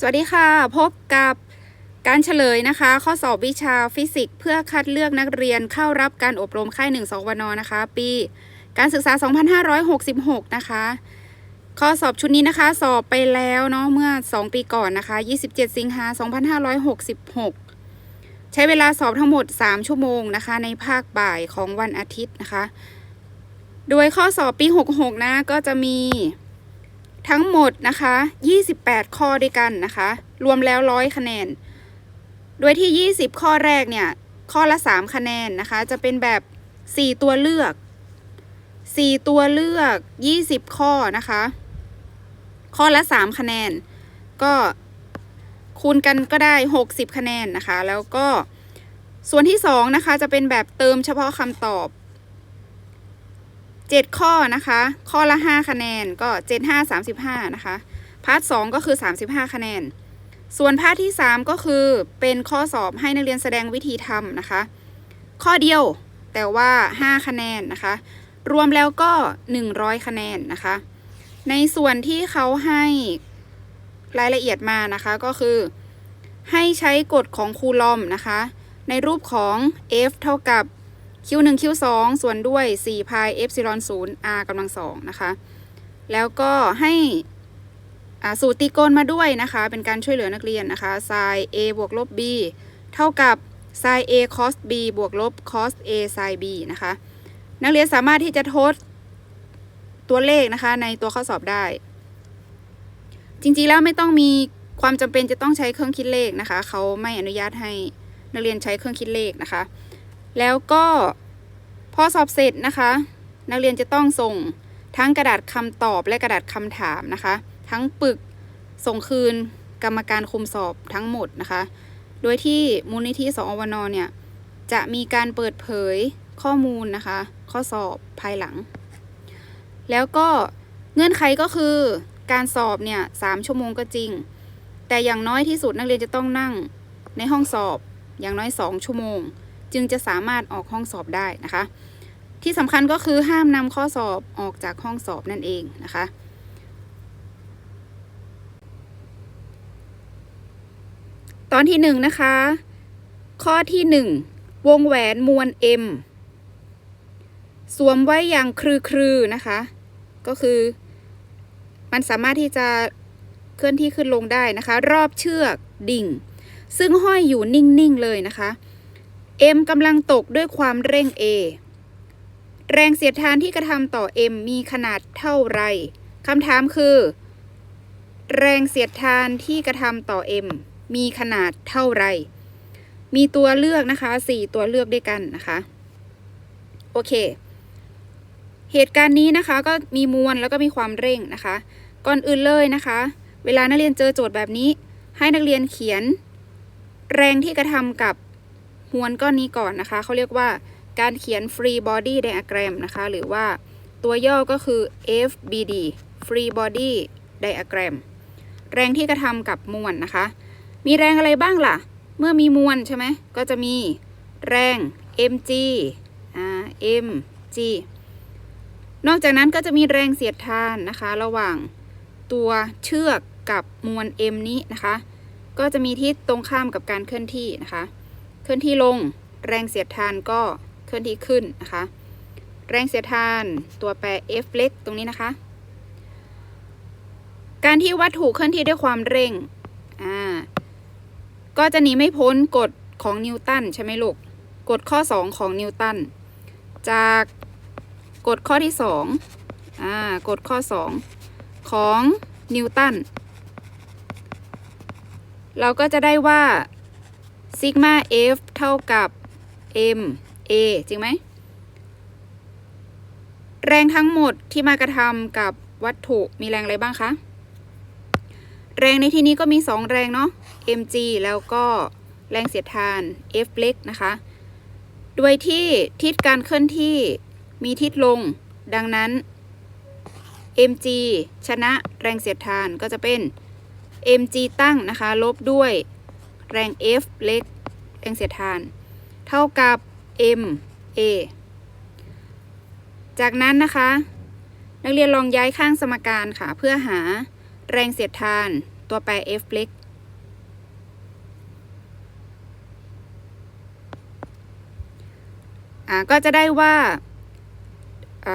สวัสดีค่ะ พบกับการเฉลยนะคะ ข้อสอบวิชาฟิสิกส์เพื่อคัดเลือกนักเรียนเข้ารับการอบรมค่าย1 2วนนะคะ ปี การศึกษา 2566 นะคะ ข้อสอบชุดนี้นะคะ สอบไปแล้วเนาะเมื่อ 2 ปีก่อนนะคะ 27 สิงหา 2566 ใช้เวลาสอบทั้งหมด 3 ชั่วโมงนะคะ ในภาคบ่ายของวันอาทิตย์นะคะ โดยข้อสอบปี 66 นะก็จะมี ทั้งหมดนะคะ 28 ข้อด้วยกันนะคะ รวมแล้วร้อยคะแนน โดยที่ 20 ข้อแรกเนี่ย ข้อละ 3 คะแนนนะคะ จะเป็นแบบ 4 ตัวเลือก 4 ตัวเลือก 20 ข้อนะคะ ข้อละ 3 คะแนน ก็คูณกันก็ได้ 60 คะแนนนะคะ แล้วก็ส่วนที่ 2 นะคะ จะเป็นแบบเติมเฉพาะคำตอบ 7 ข้อนะคะ ข้อละ 5 คะแนนก็ 7 5 35 นะคะ พาร์ท 2 ก็คือ 35 คะแนน ส่วนพาร์ทที่ 3 ก็คือเป็นข้อสอบให้นักเรียนแสดงวิธีทำนะคะ ข้อเดียวแต่ว่า 5 คะแนนนะคะ รวมแล้วก็ 100 คะแนนนะคะ ในส่วนที่เขาให้รายละเอียดมานะคะก็คือ ให้ใช้กฎของคูลอมนะคะ ในรูปของ F เท่ากับ q 1 q 2 ส่วนด้วย4 pi epsilon 0 r กำลังสองนะคะ แล้วก็ให้สูตรตีโกณมาด้วยนะคะ เป็นการช่วยเหลือนักเรียนนะคะ sin a บวกลบ b เท่ากับ sin a cos b บวกลบ cos a sin b นะคะ นักเรียนสามารถที่จะทดตัวเลขนะคะในตัวข้อสอบได้ จริงๆแล้วไม่ต้องมีความจำเป็นจะต้องใช้เครื่องคิดเลขนะคะ เขาไม่อนุญาตให้นักเรียนใช้เครื่องคิดเลขนะคะ แล้วก็พอสอบเสร็จนะคะ นักเรียนจะต้องส่งทั้งกระดาษคำตอบและกระดาษคำถามนะคะ ทั้งปึกส่งคืนกรรมการคุมสอบทั้งหมดนะคะ โดยที่มูลนิธิสอวนเนี่ยจะมีการเปิดเผยข้อมูลนะคะ ข้อสอบภายหลัง แล้วก็เงื่อนไขก็คือการสอบเนี่ยสามชั่วโมงก็จริง แต่อย่างน้อยที่สุดนักเรียนจะต้องนั่งในห้องสอบอย่างน้อยสองชั่วโมง จึงจะสามารถออกห้องสอบได้นะคะ ที่สำคัญก็คือห้ามนำข้อสอบออกจากห้องสอบนั่นเองนะคะตอนที่หนึ่งนะคะ ข้อที่หนึ่งวงแหวนมวล M สวมไว้อย่างครือครือๆนะคะ ก็คือ มันสามารถที่จะเคลื่อนที่ขึ้นลงได้นะคะ รอบเชือกดิ่ง ซึ่งห้อยอยู่นิ่ง ๆ เลยนะคะ M กำลังตกด้วยความเร่ง A แรงเสียดทานที่กระทำต่อ M มีขนาดเท่าไรคำถามคือ แรงเสียดทานที่กระทำต่อ M มีขนาดเท่าไร มีตัวเลือกนะคะ 4 ตัวเลือกด้วยกันนะคะ โอเค เหตุการณ์นี้นะคะก็มีมวลแล้วก็มีความเร่งนะคะ ก่อนอื่นเลยนะคะ เวลานักเรียนเจอโจทย์แบบนี้ ให้นักเรียนเขียน แรงที่กระทำกับ มวลก้อนนี้ก่อนนะคะ เขาเรียกว่าการเขียน free body diagram นะคะ หรือว่าตัวย่อก็คือ FBD free body diagram แรงที่กระทำกับมวลนะคะ มีแรงอะไรบ้างล่ะ เมื่อมีมวลใช่ไหม ก็จะมีแรง mg อ่า mg นอกจากนั้นก็จะมีแรงเสียดทานนะคะ ระหว่างตัวเชือกกับมวล m นี้นะคะ ก็จะมีทิศตรงข้ามกับการเคลื่อนที่นะคะ เคลื่อนที่ลง แรงเสียดทานก็เคลื่อนที่ขึ้นนะคะ แรงเสียดทานตัวแปร F เล็กตรงนี้นะคะ การที่วัตถุเคลื่อนที่ด้วยความเร่งอ่าก็จะหนีไม่พ้นกฎของนิวตันใช่ไหมลูกกฎข้อ 2 ของนิวตันจากกฎข้อที่2อ่ากฎข้อ 2 ของนิวตันเราก็จะได้ว่า ซิกมา F เท่ากับ m a จริงไหม แรงทั้งหมดที่มากระทำกับวัตถุมีแรงอะไรบ้างคะ แรงในที่นี้ก็มี 2 แรงเนาะ mg แล้วก็แรงเสียดทาน F เล็กนะคะ โดยที่ทิศการเคลื่อนที่มีทิศลง ดังนั้น mg ชนะแรงเสียดทานก็จะเป็น mg ตั้งนะคะ ลบด้วย แรง F เล็ก แรงเสียดทาน เท่ากับ m a จากนั้นนะคะ นักเรียนลองย้ายข้างสมการค่ะ เพื่อหาแรงเสียดทานตัวแปร F เล็ก ก็จะได้ว่า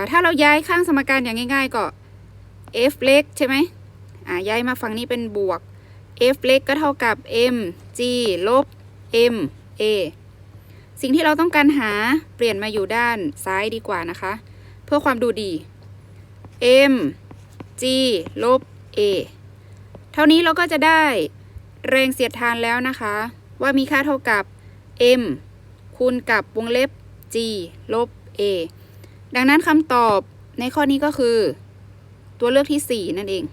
ถ้าเราย้ายข้างสมการอย่างง่าย ๆ ก็ f เล็กใช่ไหมย้ายมาฝั่งนี้เป็นบวก f เล็กก็เท่ากับ m g ลบ m a สิ่งที่เราต้องการหาเปลี่ยนมาอยู่ด้านซ้ายดีกว่านะคะ เพื่อความดูดี m g ลบ a เท่านี้เราก็จะได้แรงเสียดทานแล้วนะคะ ว่ามีค่าเท่ากับ m คูณกับวงเล็บ g ลบ a ดังนั้นคำตอบในข้อนี้ก็คือ ตัวเลือกที่ 4 นั่นเอง